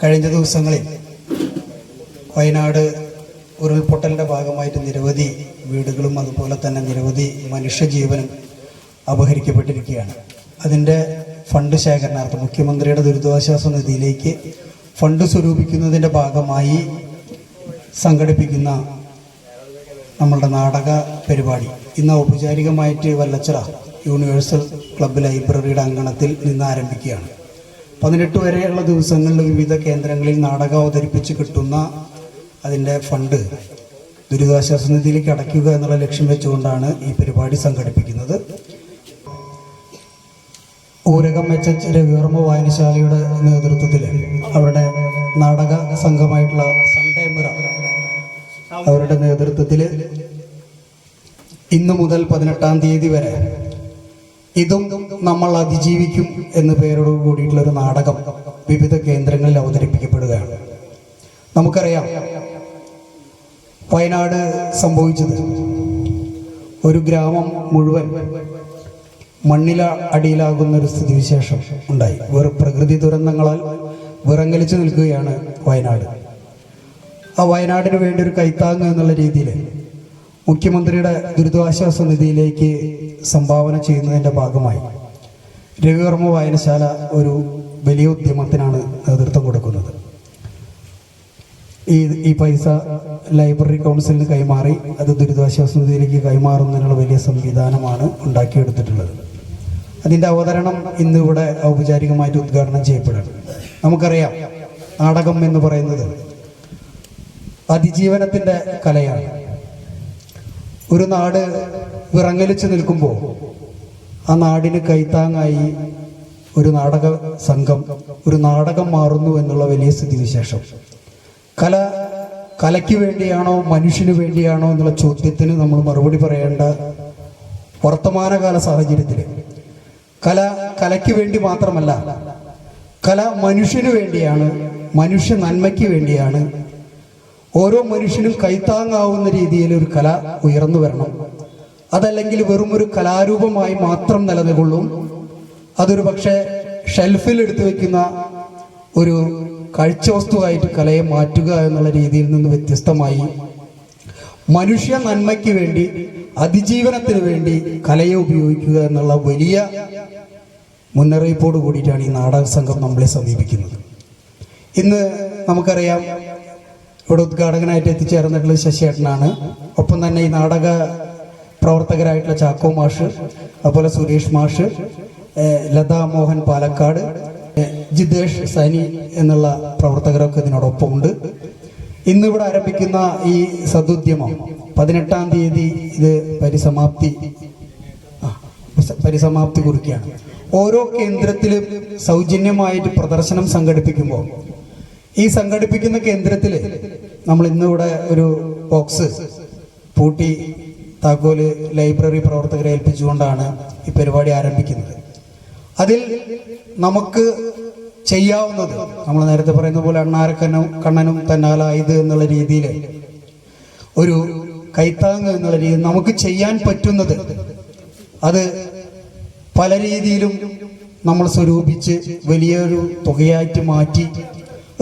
കഴിഞ്ഞ ദിവസങ്ങളിൽ വയനാട് ഉരുൾപൊട്ടലിന്റെ ഭാഗമായിട്ട് നിരവധി വീടുകളും അതുപോലെ തന്നെ നിരവധി മനുഷ്യജീവനും അപഹരിക്കപ്പെട്ടിരിക്കുകയാണ്. അതിന്റെ ഫണ്ട് ശേഖരണാർത്ഥം മുഖ്യമന്ത്രിയുടെ ദുരിതാശ്വാസ നിധിയിലേക്ക് ഫണ്ട് സ്വരൂപിക്കുന്നതിന്റെ ഭാഗമായി സംഘടിപ്പിക്കുന്ന നമ്മളുടെ നാടക പരിപാടി. ഇന്ന് ഔപചാരികമായിട്ട് വല്ലച്ചിറ യൂണിവേഴ്സൽ ക്ലബ്ബ് ലൈബ്രറിയുടെ അങ്കണത്തിൽ നിന്ന് ആരംഭിക്കുകയാണ്. പതിനെട്ട് വരെയുള്ള ദിവസങ്ങളിൽ വിവിധ കേന്ദ്രങ്ങളിൽ നാടകം അവതരിപ്പിച്ച് കിട്ടുന്ന അതിന്റെ ഫണ്ട് ദുരിതാശ്വാസ നിധിയിലേക്ക് അടയ്ക്കുക എന്നുള്ള ലക്ഷ്യം വെച്ചുകൊണ്ടാണ് ഈ പരിപാടി സംഘടിപ്പിക്കുന്നത്. ഊരകം എച്ച് എച്ച് രവിവർമ്മ വായനശാലയുടെ നേതൃത്വത്തിൽ അവരുടെ നാടക സംഘമായിട്ടുള്ള സൺഡേ അവരുടെ നേതൃത്വത്തിൽ ഇന്നു മുതൽ പതിനെട്ടാം തീയതി വരെ ഇതും നമ്മൾ അതിജീവിക്കും എന്ന പേരോട് കൂടിയിട്ടുള്ള ഒരു നാടകം വിവിധ കേന്ദ്രങ്ങളിൽ അവതരിപ്പിക്കപ്പെടുകയാണ്. നമുക്കറിയാം വയനാട് സംഭവിച്ചത് ഒരു ഗ്രാമം മുഴുവൻ മണ്ണില അടിയിലാകുന്ന ഒരു സ്ഥിതിവിശേഷം ഉണ്ടായി. വെറും പ്രകൃതി ദുരന്തങ്ങളാൽ വിറങ്ങലിച്ചു നിൽക്കുകയാണ് വയനാട്. ആ വയനാടിന് വേണ്ടി ഒരു കൈത്താങ് എന്നുള്ള രീതിയിൽ മുഖ്യമന്ത്രിയുടെ ദുരിതാശ്വാസ നിധിയിലേക്ക് സംഭാവന ചെയ്യുന്നതിന്റെ ഭാഗമായി രവിവർമ്മ വായനശാല ഒരു വലിയ ഉദ്യമത്തിനാണ് നേതൃത്വം കൊടുക്കുന്നത്. ഈ ഈ പൈസ ലൈബ്രറി കൗൺസിലിന് കൈമാറി അത് ദുരിതാശ്വാസ നിധിയിലേക്ക് കൈമാറുന്നതിനുള്ള വലിയ സംവിധാനമാണ് ഉണ്ടാക്കിയെടുത്തിട്ടുള്ളത്. അതിന്റെ അവതരണം ഇന്ന് ഇവിടെ ഔപചാരികമായിട്ട് ഉദ്ഘാടനം ചെയ്യപ്പെടണം നമുക്കറിയാം നാടകം എന്ന് പറയുന്നത് അതിജീവനത്തിന്റെ കലയാണ്. ഒരു നാട് വിറങ്ങലിച്ച് നിൽക്കുമ്പോൾ ആ നാടിന് കൈത്താങ്ങായി ഒരു നാടക സംഘം ഒരു നാടകം മാറുന്നു എന്നുള്ള വലിയ സ്ഥിതിവിശേഷം. കല കലയ്ക്ക് വേണ്ടിയാണോ മനുഷ്യന് വേണ്ടിയാണോ എന്നുള്ള ചോദ്യത്തിന് നമ്മൾ മറുപടി പറയേണ്ട വർത്തമാനകാല സാഹചര്യത്തിൽ കല കലയ്ക്ക് വേണ്ടി മാത്രമല്ല കല മനുഷ്യന് വേണ്ടിയാണ് മനുഷ്യ നന്മയ്ക്ക് വേണ്ടിയാണ് ഓരോ മനുഷ്യനും കൈത്താങ്ങാവുന്ന രീതിയിൽ ഒരു കല ഉയർന്നു വരണം. അതല്ലെങ്കിൽ വെറും ഒരു കലാരൂപമായി മാത്രം നിലനിൽക്കൊള്ളും. അതൊരു പക്ഷേ ഷെൽഫിൽ എടുത്തു വെക്കുന്ന ഒരു കാഴ്ചവസ്തുവായിട്ട് കലയെ മാറ്റുക എന്നുള്ള രീതിയിൽ നിന്ന് വ്യത്യസ്തമായി. മനുഷ്യ നന്മയ്ക്ക് വേണ്ടി അതിജീവനത്തിന് വേണ്ടി കലയെ ഉപയോഗിക്കുക എന്നുള്ള വലിയ മുന്നറിയിപ്പോട് കൂടിയിട്ടാണ് ഈ നാടക സംഘം നമ്മളെ സമീപിക്കുന്നത്. ഇന്ന് നമുക്കറിയാം ഇവിടെ ഉദ്ഘാടകനായിട്ട് എത്തിച്ചേർന്നിട്ടുള്ളത് ശശിയേട്ടനാണ്. ഒപ്പം തന്നെ ഈ നാടക പ്രവർത്തകരായിട്ടുള്ള ചാക്കോ മാഷ് അതുപോലെ സുരേഷ് മാഷ് ലതാ മോഹൻ പാലക്കാട് ജിതേഷ് സനി എന്നുള്ള പ്രവർത്തകരൊക്കെ ഇതിനോടൊപ്പമുണ്ട് ഇന്നിവിടെ ആരംഭിക്കുന്ന ഈ സദുദ്യമം പതിനെട്ടാം തീയതി ഇത് പരിസമാപ്തി പരിസമാപ്തി കുറിക്കുകയാണ്. ഓരോ കേന്ദ്രത്തിലും സൗജന്യമായിട്ട് പ്രദർശനം സംഘടിപ്പിക്കുമ്പോൾ ഈ സംഘടിപ്പിക്കുന്ന കേന്ദ്രത്തിൽ നമ്മൾ ഇന്നിവിടെ ഒരു ബോക്സ് പൂട്ടി താക്കോൽ ലൈബ്രറി പ്രവർത്തകരെ ഏൽപ്പിച്ചുകൊണ്ടാണ് ഈ പരിപാടി ആരംഭിക്കുന്നത്. അതിൽ നമുക്ക് ചെയ്യാവുന്നത് നമ്മൾ നേരത്തെ പറയുന്ന പോലെ അണ്ണാരക്കനും കണ്ണനും തന്നാലായത് എന്നുള്ള രീതിയിൽ ഒരു കൈത്താങ് എന്നുള്ള രീതിയിൽ നമുക്ക് ചെയ്യാൻ പറ്റുന്നത് അത് പല രീതിയിലും നമ്മൾ സ്വരൂപിച്ച് വലിയൊരു തുകയായിട്ട് മാറ്റി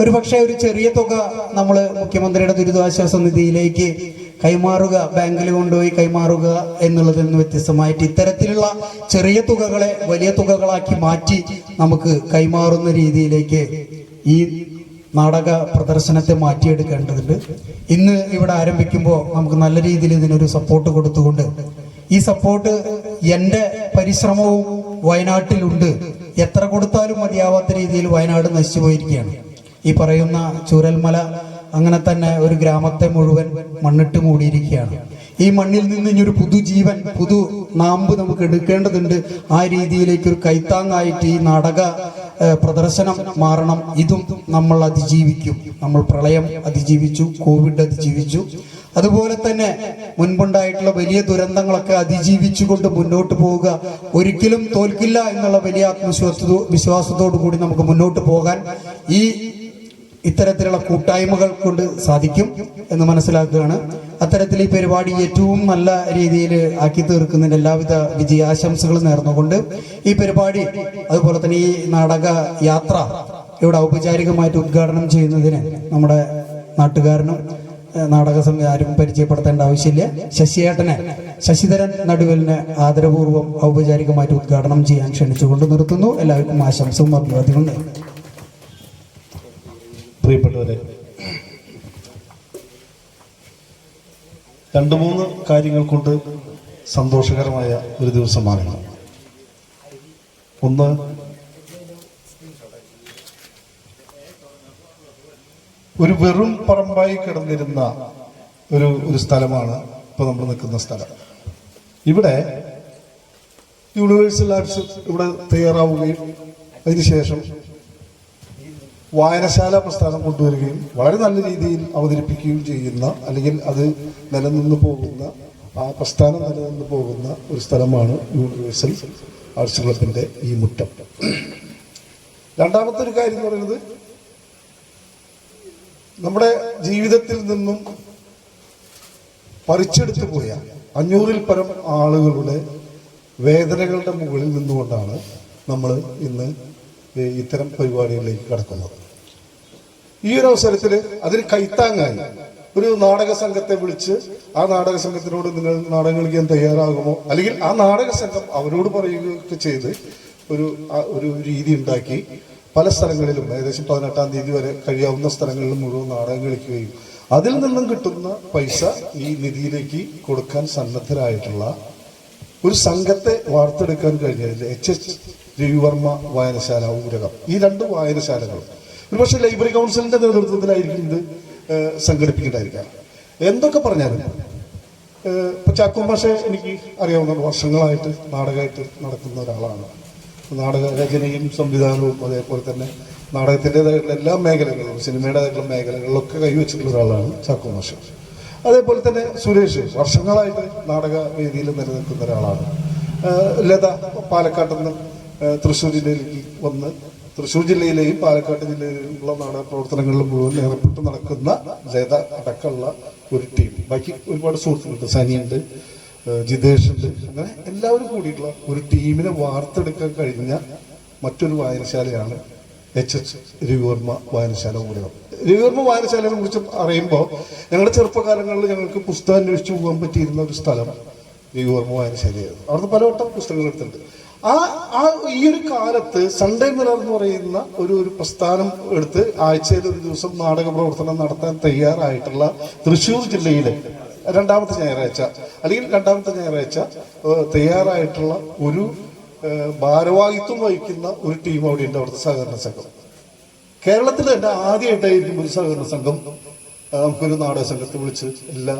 ഒരു പക്ഷേ ഒരു ചെറിയ തുക നമ്മൾ മുഖ്യമന്ത്രിയുടെ ദുരിതാശ്വാസ നിധിയിലേക്ക് കൈമാറുക ബാങ്കിൽ കൊണ്ടുപോയി കൈമാറുക എന്നുള്ളതിൽ നിന്ന് വ്യത്യസ്തമായിട്ട് ഇത്തരത്തിലുള്ള ചെറിയ തുകകളെ വലിയ തുകകളാക്കി മാറ്റി നമുക്ക് കൈമാറുന്ന രീതിയിലേക്ക് ഈ നാടക പ്രദർശനത്തെ മാറ്റിയെടുക്കേണ്ടതുണ്ട്. ഇന്ന് ഇവിടെ ആരംഭിക്കുമ്പോൾ നമുക്ക് നല്ല രീതിയിൽ ഇതിനൊരു സപ്പോർട്ട് കൊടുത്തുകൊണ്ട് ഈ സപ്പോർട്ട് എന്റെ പരിശ്രമവും വയനാട്ടിലുണ്ട്. എത്ര കൊടുത്താലും മതിയാവാത്ത രീതിയിൽ വയനാട് നശിച്ചു പോയിരിക്കുകയാണ്. ഈ പറയുന്ന ചൂരൽമല അങ്ങനെ തന്നെ ഒരു ഗ്രാമത്തെ മുഴുവൻ മണ്ണിട്ട് മൂടിയിരിക്കുകയാണ്. ഈ മണ്ണിൽ നിന്ന് ഇനി ഒരു പുതുജീവൻ പുതു നാമ്പ് നമുക്ക് എടുക്കേണ്ടതുണ്ട്. ആ രീതിയിലേക്ക് ഒരു കൈത്താങ്ങായിട്ട് ഈ നാടക പ്രദർശനം മാറണം. ഇതും നമ്മൾ അതിജീവിക്കും. നമ്മൾ പ്രളയം അതിജീവിച്ചു കോവിഡ് അതിജീവിച്ചു. അതുപോലെ തന്നെ മുൻപുണ്ടായിട്ടുള്ള വലിയ ദുരന്തങ്ങളൊക്കെ അതിജീവിച്ചുകൊണ്ട് മുന്നോട്ട് പോവുക. ഒരിക്കലും തോൽക്കില്ല എന്നുള്ള വലിയ ആത്മവിശ്വാസ വിശ്വാസത്തോടു കൂടി നമുക്ക് മുന്നോട്ട് പോകാൻ ഈ ഇത്തരത്തിലുള്ള കൂട്ടായ്മകൾ കൊണ്ട് സാധിക്കും എന്ന് മനസ്സിലാക്കുകയാണ്. അത്തരത്തിൽ ഈ പരിപാടി ഏറ്റവും നല്ല രീതിയിൽ ആക്കി തീർക്കുന്നതിന് എല്ലാവിധ വിജയാശംസകളും നേർന്നുകൊണ്ട് ഈ പരിപാടി അതുപോലെ തന്നെ ഈ നാടക യാത്ര ഇവിടെ ഔപചാരികമായിട്ട് ഉദ്ഘാടനം ചെയ്യുന്നതിന് നമ്മുടെ നാട്ടുകാരനും നാടക സംവിധാനം പരിചയപ്പെടുത്തേണ്ട ആവശ്യമില്ല. ശശിയേട്ടനെ ശശിധരൻ നടുവലിന് ആദരപൂർവം ഔപചാരികമായിട്ട് ഉദ്ഘാടനം ചെയ്യാൻ ക്ഷണിച്ചുകൊണ്ട് നിർത്തുന്നു. എല്ലാവർക്കും ആശംസവും അഭിവാദ്യവും നേരുന്നു. പ്രിയപ്പെട്ടവരെ രണ്ട് മൂന്ന് കാര്യങ്ങൾ കൊണ്ട് സന്തോഷകരമായ ഒരു ദിവസമാണ് ഇന്ന്. ഒന്ന് ഒരു വെറും പറമ്പായി കിടന്നിരുന്ന ഒരു ഒരു സ്ഥലമാണ് ഇപ്പൊ നമ്മൾ നിൽക്കുന്ന സ്ഥലം ഇവിടെ യൂണിവേഴ്സൽ ആർട്സ് ഇവിടെ തയ്യാറാവുകയും അതിനുശേഷം വായനശാല പ്രസ്ഥാനം കൊണ്ടുവരികയും വളരെ നല്ല രീതിയിൽ അവതരിപ്പിക്കുകയും ചെയ്യുന്ന അല്ലെങ്കിൽ അത് നിലനിന്ന് പോകുന്ന ആ പ്രസ്ഥാനം നിലനിന്ന് പോകുന്ന ഒരു സ്ഥലമാണ് യൂണിവേഴ്സൽ ആർട്സ് ക്ലബിന്റെ ഈ മുറ്റം രണ്ടാമത്തെ ഒരു കാര്യം എന്ന് പറയുന്നത് നമ്മുടെ ജീവിതത്തിൽ നിന്നും പറിച്ചെടുത്തു പോയ അഞ്ഞൂറിൽ പരം ആളുകളുടെ വേദനകളുടെ മുകളിൽ നിന്നുകൊണ്ടാണ് നമ്മൾ ഇന്ന് ഇത്തരം പരിപാടികളിലേക്ക് കടക്കുന്നത്. ഈ ഒരു അവസരത്തിൽ അതിന് കൈത്താങ്ങായി ഒരു നാടക സംഘത്തെ വിളിച്ച് ആ നാടക സംഘത്തിനോട് നിങ്ങൾ നാടകം കളിക്കാൻ തയ്യാറാകുമോ? അല്ലെങ്കിൽ ആ നാടക സംഘം അവരോട് പറയുകയൊക്കെ ചെയ്ത് ഒരു ഒരു രീതി ഉണ്ടാക്കി പല സ്ഥലങ്ങളിലും ഏകദേശം പതിനെട്ടാം തീയതി വരെ കഴിയാവുന്ന സ്ഥലങ്ങളിലും മുഴുവൻ നാടകം കളിക്കുകയും അതിൽ നിന്നും കിട്ടുന്ന പൈസ ഈ നിധിയിലേക്ക് കൊടുക്കാൻ സന്നദ്ധരായിട്ടുള്ള ഒരു സംഘത്തെ വാർത്തെടുക്കാൻ കഴിഞ്ഞതിൽ എച്ച് എച്ച് രവിവർമ്മ വായനശാല ഊരകം. ഈ രണ്ട് വായനശാലകൾ ഒരുപക്ഷെ ലൈബ്രറി കൗൺസിലിന്റെ നേതൃത്വത്തിലായിരിക്കും ഇത് സംഘടിപ്പിക്കേണ്ടായിരിക്കാം എന്തൊക്കെ പറഞ്ഞാലും ഇപ്പൊ ചാക്കോ ഭാഷ എനിക്ക് അറിയാവുന്ന വർഷങ്ങളായിട്ട് നാടകമായിട്ട് നടക്കുന്ന ഒരാളാണ്. നാടക രചനയും സംവിധാനവും അതേപോലെ തന്നെ നാടകത്തിന്റെതായിട്ടുള്ള എല്ലാ മേഖലകളിലും സിനിമയുടേതായിട്ടുള്ള മേഖലകളിലൊക്കെ കൈവച്ചിട്ടുള്ള ഒരാളാണ് ചാക്കോ ഭാഷ. അതേപോലെ തന്നെ സുരേഷ് വർഷങ്ങളായിട്ട് നാടക വേദിയിൽ നിലനിൽക്കുന്ന ഒരാളാണ്. ലത പാലക്കാട്ടിൽ നിന്ന് തൃശ്ശൂർ ജില്ലയിലേക്ക് വന്ന് തൃശ്ശൂർ ജില്ലയിലെയും പാലക്കാട് ജില്ലയിലുള്ള നാടക പ്രവർത്തനങ്ങളിൽ മുഴുവൻ ഏർപ്പെട്ട് നടക്കുന്ന ജേത അടക്കമുള്ള ഒരു ടീം ബാക്കി ഒരുപാട് സുഹൃത്തുക്കളുണ്ട്. സനിയുണ്ട് ജിതേഷ് ഉണ്ട് അങ്ങനെ എല്ലാവരും കൂടിയിട്ടുള്ള ഒരു ടീമിനെ വാർത്തെടുക്കാൻ കഴിഞ്ഞ മറ്റൊരു വായനശാലയാണ് എച്ച് എച്ച് രവിവർമ്മ വായനശാല ഊരകം രവിവർമ്മ വായനശാലയെ കുറിച്ച് അറിയുമ്പോൾ ഞങ്ങളുടെ ചെറുപ്പകാലങ്ങളിൽ ഞങ്ങൾക്ക് പുസ്തകം അന്വേഷിച്ച് പോകാൻ പറ്റിയിരുന്ന ഒരു സ്ഥലം രവിവർമ്മ വായനശാലയായിരുന്നു. അവിടുന്ന് പലവട്ടം പുസ്തകങ്ങൾ എടുത്തിട്ടുണ്ട്. ആ ആ ഈ ഒരു കാലത്ത് സൺഡേ മിറർ എന്ന് പറയുന്ന ഒരു ഒരു പ്രസ്ഥാനം എടുത്ത് ആഴ്ചയിൽ ഒരു ദിവസം നാടക പ്രവർത്തനം നടത്താൻ തയ്യാറായിട്ടുള്ള തൃശ്ശൂർ ജില്ലയിലെ രണ്ടാമത്തെ ഞായറാഴ്ച അല്ലെങ്കിൽ രണ്ടാമത്തെ ഞായറാഴ്ച തയ്യാറായിട്ടുള്ള ഒരു ഭാരവാഹിത്വം വഹിക്കുന്ന ഒരു ടീം അവിടെ ഉണ്ട് അവിടുത്തെ സഹകരണ സംഘം. കേരളത്തിൽ തന്നെ ആദ്യമായിട്ടായിരിക്കും ഒരു സഹകരണ സംഘം നമുക്കൊരു നാടക സംഘത്തെ വിളിച്ച് എല്ലാ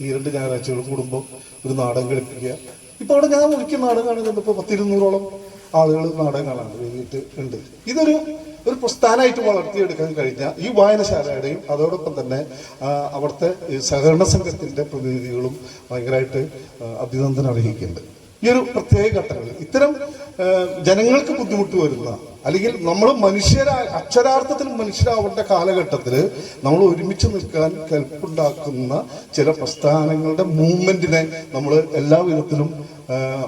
ഈ രണ്ട് ഞായറാഴ്ചകളും കൂടുമ്പോൾ ഒരു നാടകം കളിപ്പിക്കുക ഇപ്പൊ അവിടെ ഞാൻ വിളിക്കുന്ന നാടകം കാണുന്നുണ്ട് ഇപ്പൊ പത്തിരുന്നൂറോളം ആളുകൾ നാടകം കാണാൻ വേണ്ടിയിട്ട് ഉണ്ട്. ഇതൊരു ഒരു പ്രസ്ഥാനമായിട്ട് വളർത്തിയെടുക്കാൻ കഴിഞ്ഞ ഈ വായനശാലയുടെയും അതോടൊപ്പം തന്നെ അവിടുത്തെ സഹകരണ സംഘത്തിന്റെ പ്രതിനിധികളും ഭയങ്കരമായിട്ട് അഭിനന്ദനം അർഹിക്കുന്നുണ്ട്. ഈ ഒരു പ്രത്യേക ഘട്ടങ്ങളിൽ ഇത്തരം ജനങ്ങൾക്ക് ബുദ്ധിമുട്ട് വരുന്ന അല്ലെങ്കിൽ നമ്മൾ മനുഷ്യരാ അക്ഷരാർത്ഥത്തിൽ മനുഷ്യരാവേണ്ട കാലഘട്ടത്തിൽ നമ്മൾ ഒരുമിച്ച് നിൽക്കാൻ കൽപ്പുണ്ടാക്കുന്ന ചില പ്രസ്ഥാനങ്ങളുടെ മൂവ്മെന്റിനെ നമ്മൾ എല്ലാ വിധത്തിലും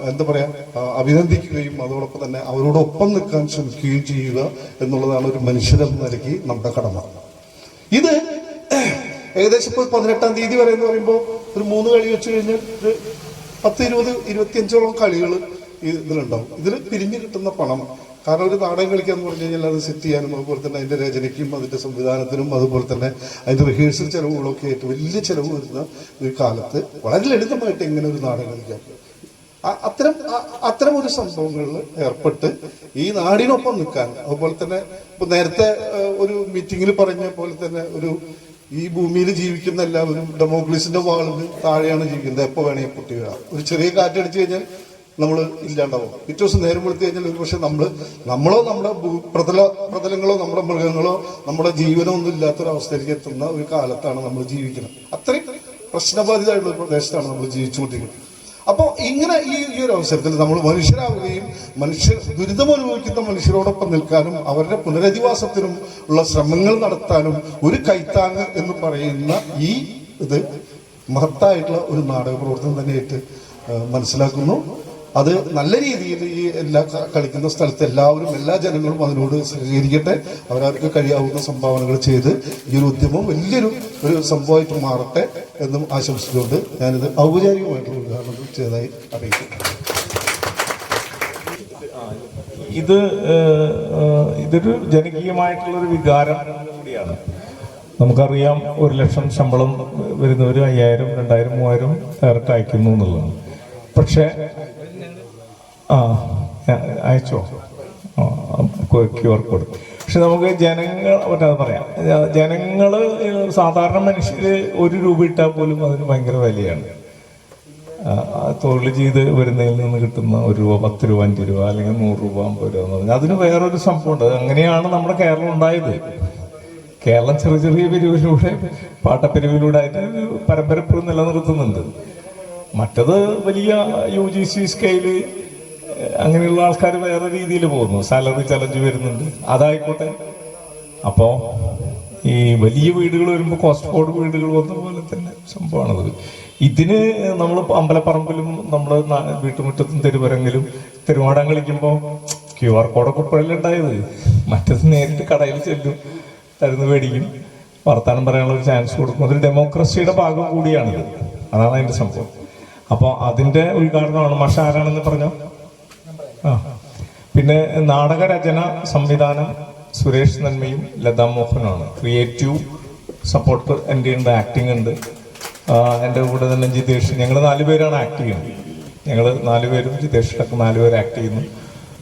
എന്താ പറയാ ആ, അഭിനന്ദിക്കുകയും അതോടൊപ്പം തന്നെ അവരോടൊപ്പം നിൽക്കാൻ ശ്രമിക്കുകയും ചെയ്യുക എന്നുള്ളതാണ് ഒരു മനുഷ്യരെന്ന നിലയ്ക്ക് നമ്മുടെ കടമ. ഇത് ഏകദേശം ഇപ്പോൾ പതിനെട്ടാം തീയതി വരെ എന്ന് പറയുമ്പോൾ ഒരു മൂന്ന് കളി വെച്ച് കഴിഞ്ഞാൽ ഒരു പത്ത് ഇരുപത് ഇരുപത്തിയഞ്ചോളം കളികൾ ഇതിലുണ്ടാവും. ഇതിൽ പിരിഞ്ഞു കിട്ടുന്ന പണം കാരണം ഒരു നാടകം കളിക്കുക എന്ന് പറഞ്ഞു കഴിഞ്ഞാൽ അത് സെറ്റ് ചെയ്യാനും അതുപോലെ തന്നെ അതിന്റെ രചനയ്ക്കും അതിന്റെ സംവിധാനത്തിനും അതുപോലെ തന്നെ അതിന്റെ റിഹേഴ്സൽ ചിലവുകളൊക്കെ ആയിട്ട് വലിയ ചിലവ് വരുന്ന ഒരു കാലത്ത് വളരെ ലളിതമായിട്ട് എങ്ങനെ ഒരു നാടകം കളിക്കാം. അത്തരം അത്തരം ഒരു സംഭവങ്ങളിൽ ഏർപ്പെട്ട് ഈ നാടിനൊപ്പം നിൽക്കാൻ അതുപോലെ തന്നെ ഇപ്പൊ നേരത്തെ ഒരു മീറ്റിംഗിൽ പറഞ്ഞ പോലെ തന്നെ ഒരു ഈ ഭൂമിയിൽ ജീവിക്കുന്ന എല്ലാവരും ഡെമോക്രസിന്റെ വാളിന് താഴെയാണ് ജീവിക്കുന്നത്. എപ്പോ വേണമെങ്കിൽ പൊട്ടി വീഴാം ഒരു ചെറിയ കാറ്റടിച്ചു കഴിഞ്ഞാൽ നമ്മൾ ഇല്ലാണ്ടാവും. പിറ്റേ ദിവസം നേരം വെളുത്തു കഴിഞ്ഞാൽ ഒരു പക്ഷെ നമ്മൾ നമ്മളോ നമ്മുടെ പ്രതല പ്രതലങ്ങളോ നമ്മുടെ മൃഗങ്ങളോ നമ്മുടെ ജീവനോ ഒന്നും ഇല്ലാത്തൊരവസ്ഥയിലേക്ക് എത്തുന്ന ഒരു കാലത്താണ് നമ്മൾ ജീവിക്കുന്നത്. അത്രയും പ്രശ്നബാധിതമായിട്ടുള്ള ഒരു പ്രദേശത്താണ് നമ്മൾ ജീവിച്ചുകൊണ്ടിരിക്കുന്നത്. അപ്പോൾ ഇങ്ങനെ ഈ ഈ ഒരു അവസരത്തിൽ നമ്മൾ മനുഷ്യരാവുകയും മനുഷ്യർ ദുരിതമനുഭവിക്കുന്ന മനുഷ്യരോടൊപ്പം നിൽക്കാനും അവരുടെ പുനരധിവാസത്തിനും ഉള്ള ശ്രമങ്ങൾ നടത്താനും ഒരു കൈത്താങ് എന്ന് പറയുന്ന ഈ ഇത് മഹത്തായിട്ടുള്ള ഒരു നാടക പ്രവർത്തനം തന്നെയായിട്ട് മനസ്സിലാക്കുന്നു. അത് നല്ല രീതിയിൽ ഈ എല്ലാ കളിക്കുന്ന സ്ഥലത്ത് എല്ലാവരും എല്ലാ ജനങ്ങളും അതിനോട് സഹകരിക്കട്ടെ. അവരവർക്ക് കഴിയാവുന്ന സംഭാവനകൾ ചെയ്ത് ഈ ഒരു ഉദ്യമം വലിയൊരു ഒരു സംഭവമായിട്ട് മാറട്ടെ എന്നും ആശംസിച്ചുകൊണ്ട് ഞാനിത് ഔപചാരികമായിട്ടുള്ള ഉദ്ഘാടനം ചെയ്തതായി അറിയിക്കുന്നു. ഇത് ഇതൊരു ജനകീയമായിട്ടുള്ളൊരു വികാരം കൂടിയാണ്. നമുക്കറിയാം ഒരു ലക്ഷം ശമ്പളം വരുന്നവർ അയ്യായിരം രണ്ടായിരം മൂവായിരം ഡയറക്റ്റ് അയക്കുന്നു എന്നുള്ളതാണ്. പക്ഷേ ആ അയച്ചോ? Q R code. പക്ഷെ നമുക്ക് ജനങ്ങൾ മറ്റത് പറയാം. ജനങ്ങൾ സാധാരണ മനുഷ്യർ ഒരു രൂപ ഇട്ടാൽ പോലും അതിന് ഭയങ്കര വിലയാണ്. തൊഴിൽ ചെയ്ത് വരുന്നതിൽ നിന്ന് കിട്ടുന്ന ഒരു രൂപ പത്ത് രൂപ അഞ്ച് രൂപ അല്ലെങ്കിൽ നൂറ് രൂപ അമ്പത് രൂപ എന്ന് പറഞ്ഞാൽ അതിന് വേറൊരു സംഭവമുണ്ട്. അങ്ങനെയാണ് നമ്മുടെ കേരളം ഉണ്ടായത്. കേരളം ചെറിയ ചെറിയ പിരിവിലൂടെ പാട്ടപ്പിരിവിലൂടെ ആയിട്ട് ഒരു പരമ്പര ഇപ്പോഴും നിലനിർത്തുന്നുണ്ട്. മറ്റത് വലിയ യു ജി സി സ്കെയിൽ അങ്ങനെയുള്ള ആൾക്കാർ വേറെ രീതിയിൽ പോകുന്നു. സാലറി ചലഞ്ച് വരുന്നുണ്ട്. അതായിക്കോട്ടെ. അപ്പോ ഈ വലിയ വീടുകൾ വരുമ്പോൾ കോസ്റ്റ് കോഡ് വീടുകൾ വന്ന പോലെ തന്നെ സംഭവമാണത്. ഇതിന് നമ്മൾ അമ്പലപ്പറമ്പിലും നമ്മൾ വീട്ടുമുറ്റത്തും തെരുവരങ്ങിലും തെരുവാടം കളിക്കുമ്പോൾ ക്യു ആർ കോഡൊക്കെ ഇപ്പോഴല്ലേ ഉണ്ടായത്? മറ്റത് നേരിട്ട് കടയിൽ ചെല്ലും തരുന്ന് മേടിക്കും. വർത്താനം പറയാനുള്ള ഒരു ചാൻസ് കൊടുക്കും. അതൊരു ഡെമോക്രസിയുടെ ഭാഗം കൂടിയാണിത്. അതാണ് അതിന്റെ സംഭവം. അപ്പോൾ അതിന്റെ ഉദ്ഘാടനമാണ്. മഷാരാണെന്ന് പറഞ്ഞോ? പിന്നെ നാടകരചന സംവിധാനം സുരേഷ് നന്മയും ലതാ മോഹനുമാണ്. ക്രിയേറ്റീവ് സപ്പോർട്ട് എന്റെ ഉണ്ട് ആക്ടിംഗ് ഉണ്ട്. എന്റെ കൂടെ തന്നെ ജിതേഷ്. ഞങ്ങൾ നാലുപേരാണ് ആക്ട് ചെയ്യുന്നത്. ഞങ്ങൾ നാലുപേരും ജിതേഷ് നാല് നാലുപേർ ആക്ട് ചെയ്യുന്നു.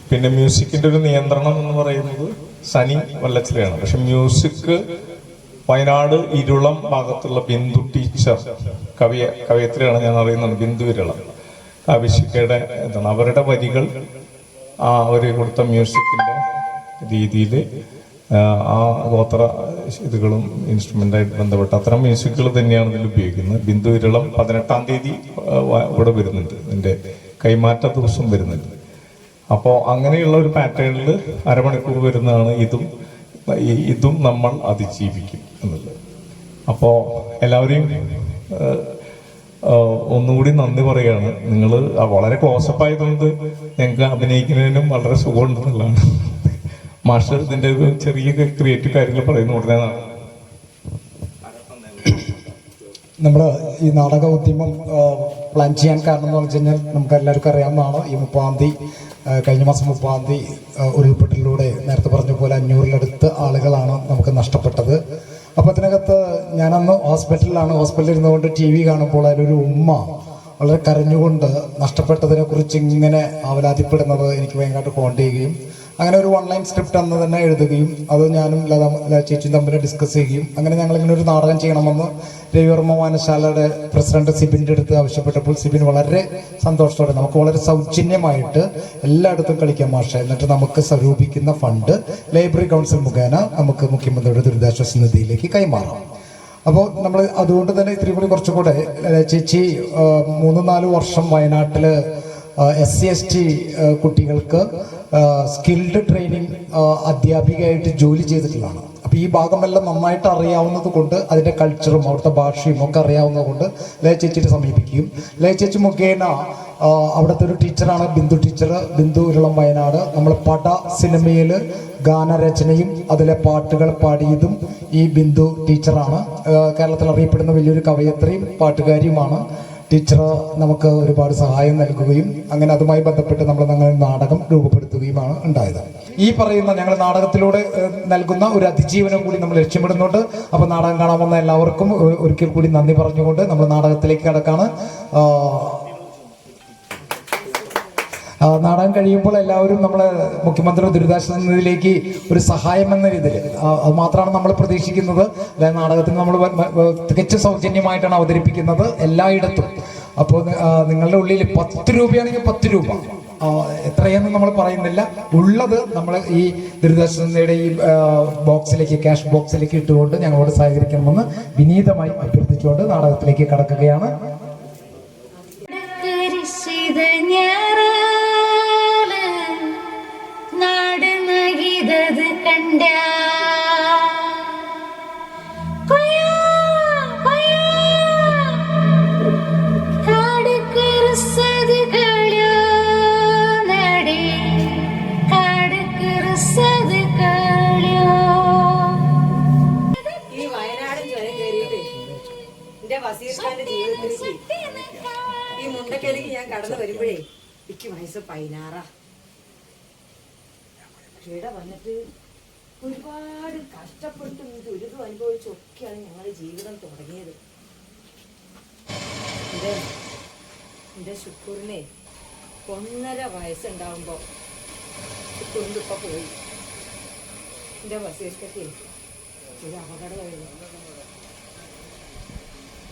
പിന്നെ മ്യൂസിക്കിന്റെ ഒരു നിയന്ത്രണം എന്ന് പറയുന്നത് സനി വല്ലച്ചിലയാണ്. പക്ഷെ മ്യൂസിക് വയനാട് ഇരുളം ഭാഗത്തുള്ള ബിന്ദു ടീച്ചർ കവിയ കവയത്രിയാണ് ഞാൻ അറിയുന്നത് ബിന്ദു ഇരുളം അഭിഷിക്കയുടെ എന്താണ് അവരുടെ വരികൾ ആ അവർ കൊടുത്ത മ്യൂസിക്കിന്റെ രീതിയിൽ ആ ഗോത്ര ഇതുകളും ഇൻസ്ട്രുമെന്റായിട്ട് ബന്ധപ്പെട്ട അത്തരം മ്യൂസിക്കുകൾ തന്നെയാണ് ഇതിൽ ഉപയോഗിക്കുന്നത്. ബിന്ദു വിരളം പതിനെട്ടാം തീയതി ഇവിടെ വരുന്നുണ്ട്. ഇതിന്റെ കൈമാറ്റ ദിവസം വരുന്നുണ്ട്. അപ്പോൾ അങ്ങനെയുള്ള ഒരു പാറ്റേണിൽ അരമണിക്കൂർ വരുന്നതാണ് ഇതും ഇതും നമ്മൾ അതിജീവിക്കും എന്നുള്ളത്. അപ്പോൾ എല്ലാവരെയും ഒന്നുകൂടി നന്ദി പറയുകയാണ്. നിങ്ങൾ വളരെ ക്ലോസപ്പ് ആയതുകൊണ്ട് ഞങ്ങൾക്ക് അഭിനയിക്കുന്നതിനും വളരെ സുഖമുണ്ടെന്നുള്ളതാണ് മാസ്റ്റർ ഇതിന്റെ ഒരു ചെറിയ ക്രിയേറ്റീവ് കാര്യങ്ങൾ പറയുന്ന ഉടനെ നാ- നമ്മൾ ഈ നാടക ഉദ്യമം പ്ലാൻ ചെയ്യാൻ കാരണം എന്ന് പറഞ്ഞു കഴിഞ്ഞാൽ നമുക്ക് എല്ലാവർക്കും അറിയാവുന്നതാണ്. ഈ മുപ്പാം തീയതി കഴിഞ്ഞ മാസം മുപ്പാം തീയതി ഉരുൾപൊട്ടലിലൂടെ നേരത്തെ പറഞ്ഞ പോലെ അഞ്ഞൂറിലടുത്ത് ആളുകളാണ് നമുക്ക് നഷ്ടപ്പെട്ടത്. അപ്പോൾ അതിനകത്ത് ഞാനന്ന് ഹോസ്പിറ്റലിലാണ്. ഹോസ്പിറ്റലിൽ ഇരുന്നുകൊണ്ട് ടി വി കാണുമ്പോൾ അതിലൊരു ഉമ്മ വളരെ കരഞ്ഞുകൊണ്ട് നഷ്ടപ്പെട്ടതിനെ കുറിച്ച് ഇങ്ങനെ ആവലാതിപ്പെടുന്നത് എനിക്ക് ഭയങ്കരമായിട്ട് ഹോണ്ട് ചെയ്യുകയും അങ്ങനെ ഒരു ഓൺലൈൻ സ്ക്രിപ്റ്റ് അന്ന് തന്നെ എഴുതുകയും അത് ഞാനും ലത ചേച്ചിയും തമ്മിൽ ഡിസ്കസ് ചെയ്യുകയും അങ്ങനെ ഞങ്ങൾ ഇങ്ങനെ ഒരു നാടകം ചെയ്യണമെന്ന് രവിവർമ്മ വായനശാലയുടെ പ്രസിഡന്റ് സിബിന്റെ അടുത്ത് ആവശ്യപ്പെട്ടപ്പോൾ സിബിൻ വളരെ സന്തോഷത്തോടെ നമുക്ക് വളരെ സൗജന്യമായിട്ട് എല്ലായിടത്തും കളിക്കാൻ മാഷ. എന്നിട്ട് നമുക്ക് സ്വരൂപിക്കുന്ന ഫണ്ട് ലൈബ്രറി കൗൺസിൽ മുഖേന നമുക്ക് മുഖ്യമന്ത്രിയുടെ ദുരിതാശ്വാസ നിധിയിലേക്ക് കൈമാറാം. അപ്പോൾ നമ്മൾ അതുകൊണ്ട് തന്നെ ഇത്തിരി കൂടി കുറച്ചും കൂടെ ചേച്ചി മൂന്ന് നാല് വർഷം വയനാട്ടിൽ എസ് സി എസ് ടി കുട്ടികൾക്ക് സ്കിൽഡ് ട്രെയിനിങ് അധ്യാപികയായിട്ട് ജോലി ചെയ്തിട്ടുള്ളതാണ്. അപ്പോൾ ഈ ഭാഗമെല്ലാം നന്നായിട്ട് അറിയാവുന്നത് കൊണ്ട് അതിന്റെ കൾച്ചറും അവിടുത്തെ ഭാഷയും ഒക്കെ അറിയാവുന്നത് കൊണ്ട് ലയ ചേച്ചിയെ സമീപിക്കുകയും ലയ ചേച്ചി മുഖേന അവിടുത്തെ ഒരു ടീച്ചറാണ് ബിന്ദു ടീച്ചർ ബിന്ദു ഉരുളം വയനാട്. നമ്മൾ പട സിനിമയിൽ ഗാനരചനയും അതിലെ പാട്ടുകൾ പാടിയതും ഈ ബിന്ദു ടീച്ചറാണ്. കേരളത്തിൽ അറിയപ്പെടുന്ന വലിയൊരു കവയത്രിയും പാട്ടുകാരിയുമാണ്. ടീച്ചർ നമുക്ക് ഒരുപാട് സഹായം നൽകുകയും അങ്ങനെ അതുമായി ബന്ധപ്പെട്ട് നമ്മൾ ഞങ്ങൾ നാടകം രൂപപ്പെടുത്തുകയുമാണ് ഉണ്ടായത്. ഈ പറയുന്ന ഞങ്ങൾ നാടകത്തിലൂടെ നൽകുന്ന ഒരു അതിജീവനം കൂടി നമ്മൾ ലക്ഷ്യമിടുന്നുണ്ട്. അപ്പോൾ നാടകം കാണാൻ വന്ന എല്ലാവർക്കും ഒരിക്കൽ കൂടി നന്ദി പറഞ്ഞുകൊണ്ട് നമ്മൾ നാടകത്തിലേക്ക് കടക്കാണ്. ആ, കഴിയുമ്പോൾ എല്ലാവരും നമ്മൾ മുഖ്യമന്ത്രി ദുരിതാശ്വാസ നിധിയിലേക്ക് ഒരു സഹായം എന്ന രീതിയിൽ അത് മാത്രമാണ് നമ്മൾ പ്രതീക്ഷിക്കുന്നത്. അതായത് നാടകത്തിന് നമ്മൾ തികച്ച സൗജന്യമായിട്ടാണ് അവതരിപ്പിക്കുന്നത് എല്ലായിടത്തും. അപ്പോൾ നിങ്ങളുടെ ഉള്ളിൽ പത്ത് രൂപയാണെങ്കിൽ പത്ത് രൂപ. എത്രയെന്ന് നമ്മൾ പറയുന്നില്ല. ഉള്ളത് നമ്മൾ ഈ ദുരിതാശ്വാസയുടെ ഈ ബോക്സിലേക്ക് ക്യാഷ് ബോക്സിലേക്ക് ഇട്ടുകൊണ്ട് ഞങ്ങളോട് സഹകരിക്കണമെന്ന് വിനീതമായി അഭ്യർത്ഥിച്ചുകൊണ്ട് നാടകത്തിലേക്ക് കടക്കുകയാണ്. വരുമ്പോഴേ എനിക്ക് വയസ്സ് പതിനാറാ. ഇവിടെ വന്നിട്ട് ഒരുപാട് കഷ്ടപ്പെട്ടും ദുരിതം അനുഭവിച്ചൊക്കെയാണ് ഞങ്ങളുടെ ജീവിതം തുടങ്ങിയത്. എന്റെ എന്റെ ശുക്കൂറിനെ ഒന്നര വയസ്സുണ്ടാവുമ്പോൾ ശുക്കൂറിന്റെ ഇപ്പം പോയി. എന്റെ ബസ്സിലേക്ക് ഒരു അപകടമായിരുന്നു.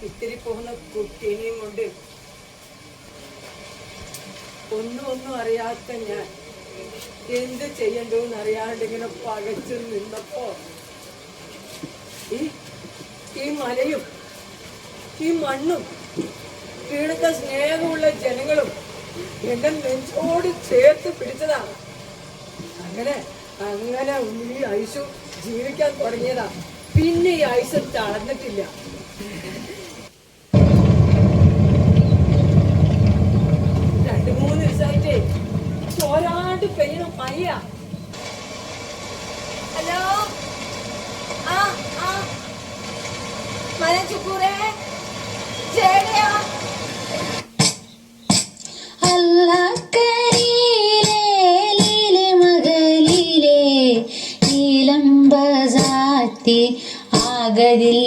ഇത്തിരി പോകുന്ന കുട്ടീനെയും കൊണ്ട് ഒന്നും ഒന്നും അറിയാത്ത ഞാൻ എന്ത് ചെയ്യണ്ടെന്ന് അറിയാണ്ട് ഇങ്ങനെ പകച്ചു നിന്നപ്പോ ഈ ഈ മലയും ഈ മണ്ണും ഇവിടുത്തെ സ്നേഹമുള്ള ജനങ്ങളും എന്റെ നെഞ്ചോട് ചേർത്ത് പിടിച്ചതാണ് അങ്ങനെ അങ്ങനെ ഈ ഐശു ജീവിക്കാൻ തുടങ്ങിയതാണ് പിന്നെ ഈ ഐസ് തളർന്നിട്ടില്ല. அகதில்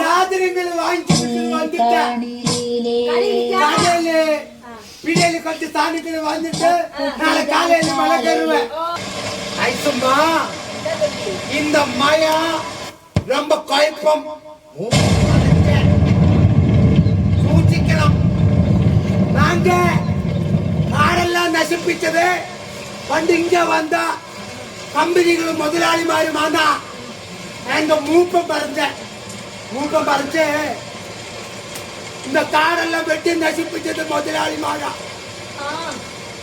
சாதனங்களை வாங்கி வந்துட்டேன் பிள்ளைகளை கட்டி சாணிக்கிற வந்துட்டு நாளை காலையில மழை கருவேன் இந்த மாயா ரொம்ப குழப்பம். சூச்சிக்கலாம். நாங்க காடெல்லாம் நசிப்பிச்சது. வந்து இங்க வந்தா கம்பெனிகளும் முதலாளிமாரும் ஆனா எங்க மூப்பம் பறந்தேன். பூக்கம் பறிச்சு. இந்த காடெல்லாம் வெட்டி நசிப்பிச்சது முதலாளி மாதா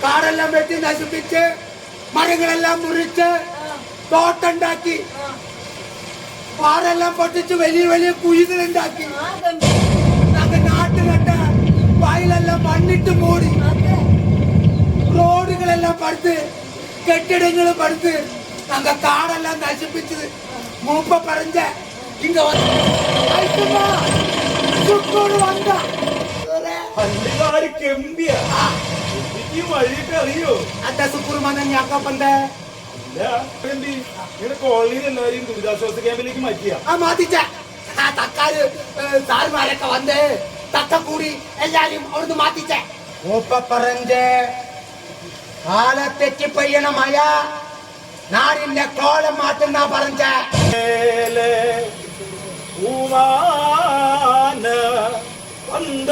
காடெல்லாம் வெட்டி நசிப்பிச்சு மரங்களெல்லாம் முறிச்சு தோட்டண்டாக்கி பாடெல்லாம் பட்டுச்சு வெளிய வெளிய குயில் உண்டாக்கி நாங்க நாட்டு நட்ட வயலெல்லாம் மண்ணிட்டு மூடி. ரோடுகள் எல்லாம் படுத்து கெட்டிடங்களும் படுத்து நாங்க காடெல்லாம் நசிப்பிச்சது மூப்ப பறஞ்ச സുക്കൂറ് വന്ന. പണ്ടുകാരി കെമ്പിയ എനിക്ക് വഴിയൊക്കെ അറിയോ? അത്ത സുക്കൂറ് വന്ന ഞാക്ക പന്തേ എന്തി ഇങ്ങനെ കോളനിയിൽ എല്ലാവരെയും ദുരിതാശ്വാസ ക്യാമ്പിലേക്ക് മാറ്റിയ? ആ മാറ്റിച്ച. ആ തക്കാര് സാറുമാരൊക്കെ വന്ന് തക്ക കൂടി എല്ലാരും അവിടുന്ന് മാറ്റിച്ച. മൂപ്പ പറഞ്ഞ് കാല തെറ്റി പെയ്യണ മഴ നാടിന്റെ കോളം മാറ്റുന്ന പറഞ്ഞ. பூவான வந்த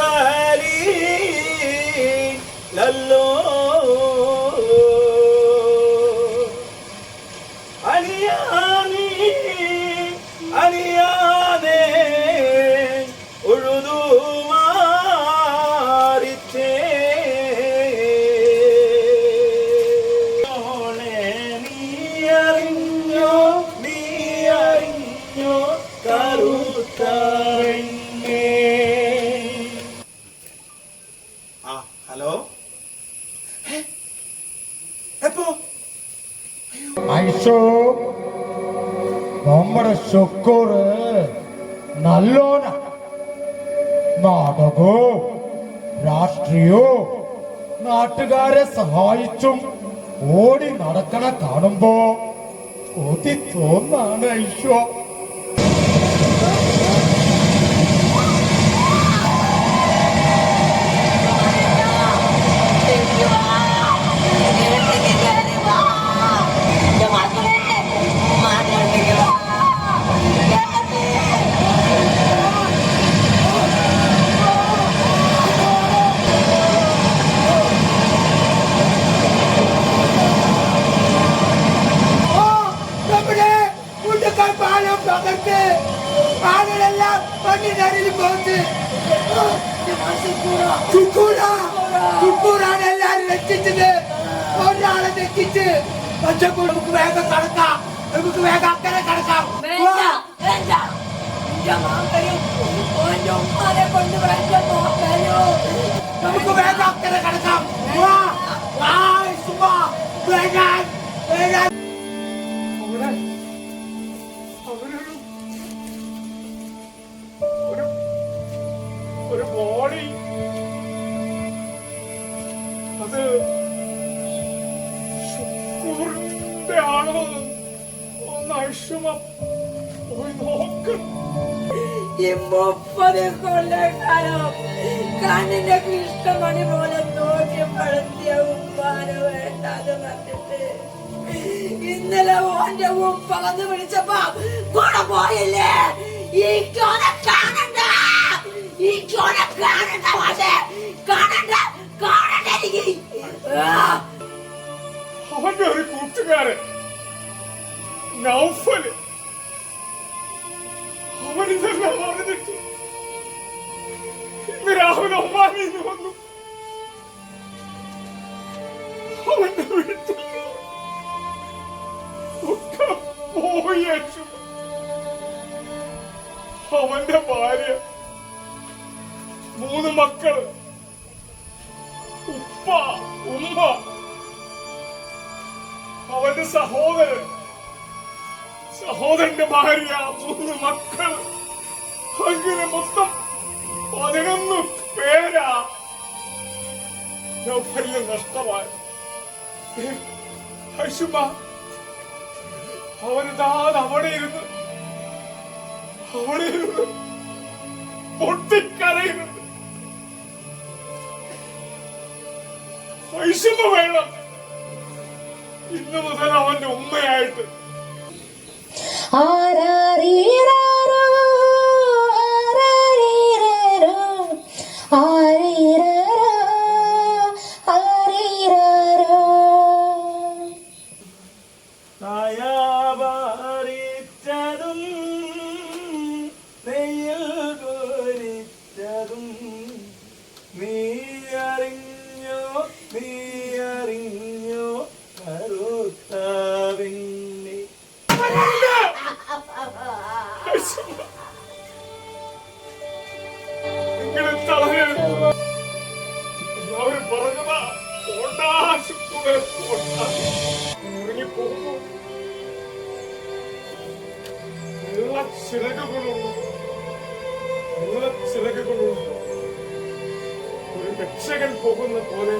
നമ്മുടെ ശുക്കൂറ് നല്ലോന നാടകവും രാഷ്ട്രീയവും നാട്ടുകാരെ സഹായിച്ചും ഓടി നടക്കണ കാണുമ്പോ കൊതി തോന്നാണ് ഐശോ കടക്കാം. നമുക്ക് വേഗം അക്കരെ കടക്കാം. നമുക്ക് വേഗം അക്കരെ കടക്കാം. ഒരു ബോഡി അത് ഐഷമ പോയി നോക്ക് ഈ മുപ്പത് കൊല്ലക്കാലം കണ്ണിന്റെ കൃഷ്ണമണി പോലെ നോക്കി വളർത്തിയ ഉമ്മാനെ വേണ്ടാന്ന് പറഞ്ഞിട്ട്. ഇന്നലെ ഓന്റെ ഉപ്പ വന്ന് വിളിച്ചപ്പോ കൂടെ പോയില്ലേ? ഈ കാണണ്ട. ഈ കാണണ്ട കാണണ്ട. നൗഫൽ അവനിതെല്ലാം പറഞ്ഞിട്ട് ഇന്ന് രാവിലെ ഒമാനിന്ന് വന്നു അവന്റെ വീട്ടിൽ ഒക്കെ പോയി അച്ചു. അവന്റെ ഭാര്യ മൂന്ന് മക്കൾ ഉപ്പ ഉമ്മ। അവന്റെ സഹോദരൻ। സഹോദരന്റെ ഭാര്യ മൂന്ന് മക്കൾ. അങ്ങനെ മൊത്തം പതിനൊന്ന് പേരാ. നഷ്ടമായി. ഹൈഷുമ അവിടെ ഇരുന്ന് അവിടെ ഇരുന്ന് പൊട്ടിക്കരയുന്നത് വേണം. ഇന്ന് മുതൽ അവന്റെ ഉമ്മയായിട്ട് ആരാരീരാരോ, രക്ഷകൻ പോകുന്ന പോലെ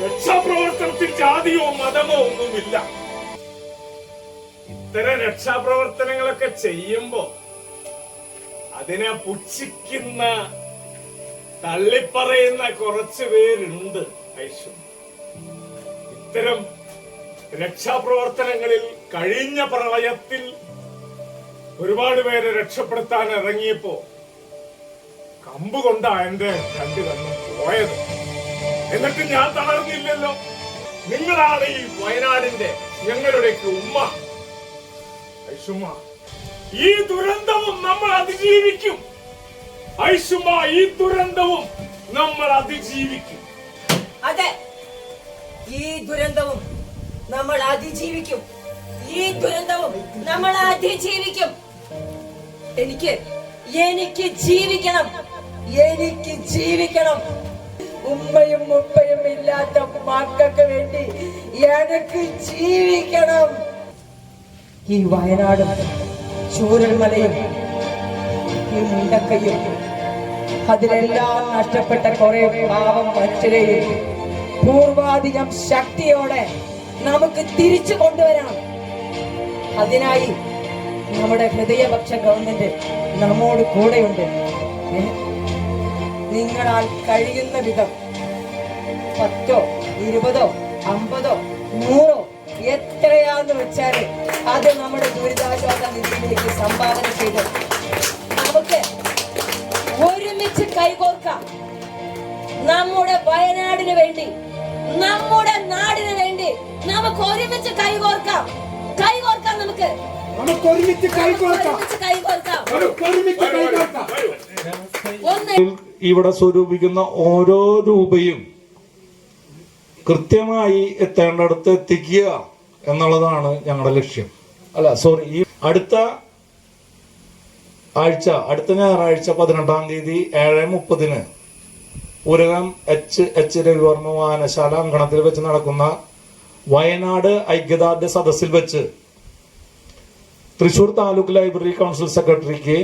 രക്ഷാപ്രവർത്തനത്തിൽ ജാതിയോ മതമോ ഒന്നുമില്ല ഇത്തരം രക്ഷാപ്രവർത്തനങ്ങളൊക്കെ ചെയ്യുമ്പോ അതിനെ പുച്ഛിക്കുന്ന തള്ളിപ്പറയുന്ന കുറച്ച് പേരുണ്ട്. ഐശ്വര്യം. ഇത്തരം രക്ഷാപ്രവർത്തനങ്ങളിൽ കഴിഞ്ഞ പ്രളയത്തിൽ ഒരുപാട് പേരെ രക്ഷപ്പെടുത്താൻ ഇറങ്ങിയപ്പോ കമ്പ് കൊണ്ടാ എന്റെ രണ്ട് കണ്ണും പോയത്. എന്നിട്ട് ഞാൻ തളർന്നില്ലല്ലോ. നിങ്ങളാണ് ഈ വയനാടിന്റെ ഞങ്ങളുടെയൊക്കെ ഉമ്മ. ഐഷുമ്മ ഈ ദുരന്തവും നമ്മൾ അതിജീവിക്കും. ഐഷുമ്മ ഈ ദുരന്തവും നമ്മൾ അതിജീവിക്കും. അതെ. ഈ ദുരന്തവും നമ്മൾ അതിജീവിക്കും. ഈ ദുരന്തവും നമ്മൾ അതിജീവിക്കും. എനിക്ക് എനിക്ക് ജീവിക്കണം. എനിക്ക് ജീവിക്കണം. ഉമ്മയും ഉപ്പയും ഇല്ലാത്ത മക്കൾക്ക് വേണ്ടി എനിക്ക് ജീവിക്കണം. ഈ വയനാടും ചൂരൽമലയും ഈ മുണ്ടക്കയും അതിലെല്ലാം നഷ്ടപ്പെട്ട കുറെ പാവം മനുഷ്യരെയും പൂർവാധികം ശക്തിയോടെ നമുക്ക് തിരിച്ചു കൊണ്ടുവരാം അതിനായി നമ്മുടെ ഹൃദയപക്ഷ ഗവൺമെന്റ് നമ്മോട് കൂടെയുണ്ട്? നിങ്ങളാൽ കഴിയുന്ന വിധം പത്തോ ഇരുപതോ അമ്പതോ നൂറോ എത്രയാന്ന് വെച്ചാൽ അത് നമ്മുടെ ദുരിതാശ്വാസ നിധിയിലേക്ക് സംഭാവന ചെയ്ത് കൈകോർക്കാം. നമ്മുടെ വയനാടിന് വേണ്ടി നമ്മുടെ നാടിന് വേണ്ടി നമുക്ക് ഒരുമിച്ച് കൈകോർക്കാം. നമുക്ക്. ഒരുമിച്ച് കൈകോർക്കാം. നമുക്ക് ഒരുമിച്ച് കൈ ഇവിടെ സ്വരൂപിക്കുന്ന ഓരോ രൂപയും കൃത്യമായി എത്തേണ്ടടുത്ത് എത്തിക്കുക എന്നുള്ളതാണ് ഞങ്ങളുടെ ലക്ഷ്യം. അല്ല സോറി ഈ അടുത്ത ആഴ്ച അടുത്ത ഞായറാഴ്ച പതിനെട്ടാം തീയതി ഏഴ് മുപ്പതിന് ഉരകം എച്ച് എച്ച് രവിവർമ്മ വായനശാല അങ്കണത്തിൽ വെച്ച് നടക്കുന്ന വയനാട് ഐക്യദാർഢ്യ സദസ്സിൽ വെച്ച് തൃശൂർ താലൂക്ക് ലൈബ്രറി കൗൺസിൽ സെക്രട്ടറിക്ക്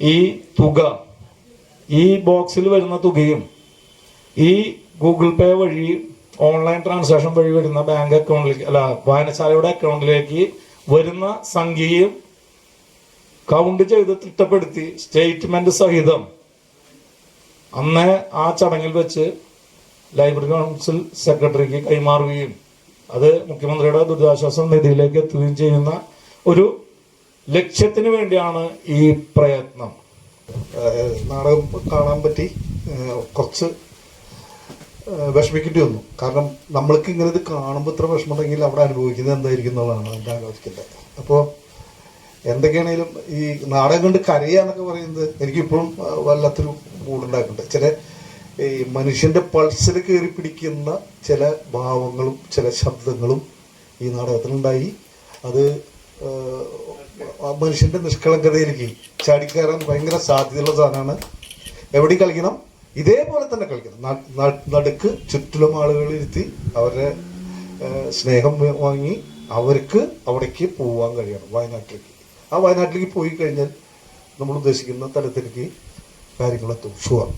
ഈ തുക ഈ ബോക്സിൽ വരുന്ന തുകയും ഈ ഗൂഗിൾ പേ വഴി ഓൺലൈൻ ട്രാൻസാക്ഷൻ വഴി വരുന്ന ബാങ്ക് അക്കൗണ്ടിലേക്ക് അല്ല വായനശാലയുടെ അക്കൗണ്ടിലേക്ക് വരുന്ന സംഖ്യയും കൗണ്ട് ചെയ്ത് തിട്ടപ്പെടുത്തി സ്റ്റേറ്റ്മെന്റ് സഹിതം അന്ന് ആ ചടങ്ങിൽ വെച്ച് ലൈബ്രറി കൗൺസിൽ സെക്രട്ടറിക്ക് കൈമാറുകയും അത് മുഖ്യമന്ത്രിയുടെ ദുരിതാശ്വാസ നിധിയിലേക്ക് എത്തുകയും ചെയ്യുന്ന ഒരു ലക്ഷ്യത്തിന് വേണ്ടിയാണ് ഈ പ്രയത്നം. നാടകം കാണാൻ പറ്റി. കുറച്ച് വിഷമിക്കേണ്ടി വന്നു. കാരണം നമ്മൾക്ക് ഇങ്ങനെ ഇത് കാണുമ്പോൾ ഇത്ര വിഷമമുണ്ടെങ്കിൽ അവിടെ അനുഭവിക്കുന്നത് എന്തായിരിക്കും എന്നുള്ളതാണ് എന്റെ ആലോചിക്കുന്നത് അപ്പോൾ എന്തൊക്കെയാണേലും ഈ നാടകം കണ്ട് കരയുക എന്നൊക്കെ പറയുന്നത് എനിക്കിപ്പോഴും വല്ലാത്തൊരു മൂടുണ്ടാക്കുന്നുണ്ട് ചില ഈ മനുഷ്യന്റെ പൾസിൽ കയറി പിടിക്കുന്ന ചില ഭാവങ്ങളും ചില ശബ്ദങ്ങളും ഈ നാടകത്തിലുണ്ടായി. അത് മനുഷ്യന്റെ നിഷ്കളങ്കതയിലേക്ക് ചാടിക്കയറാൻ ഭയങ്കര സാധ്യതയുള്ള സാധനമാണ്. എവിടെ കളിക്കണം? ഇതേപോലെ തന്നെ കളിക്കണം. നടുക്ക് ചുറ്റിലും ആളുകൾ ഇരുത്തി സ്നേഹം വാങ്ങി അവർക്ക് അവിടേക്ക് പോവാൻ കഴിയണം വയനാട്ടിലേക്ക്. ആ വയനാട്ടിലേക്ക് പോയി കഴിഞ്ഞാൽ നമ്മൾ ഉദ്ദേശിക്കുന്ന തലത്തിലേക്ക് കാര്യങ്ങളെത്തും. ഷുവർ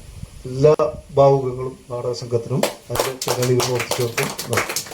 എല്ലാ ഭാവുകങ്ങളും നാടക സംഘത്തിനും അതിന്റെ ചങ്ങലികൾ പ്രവർത്തിച്ചവർക്കും നൽകും.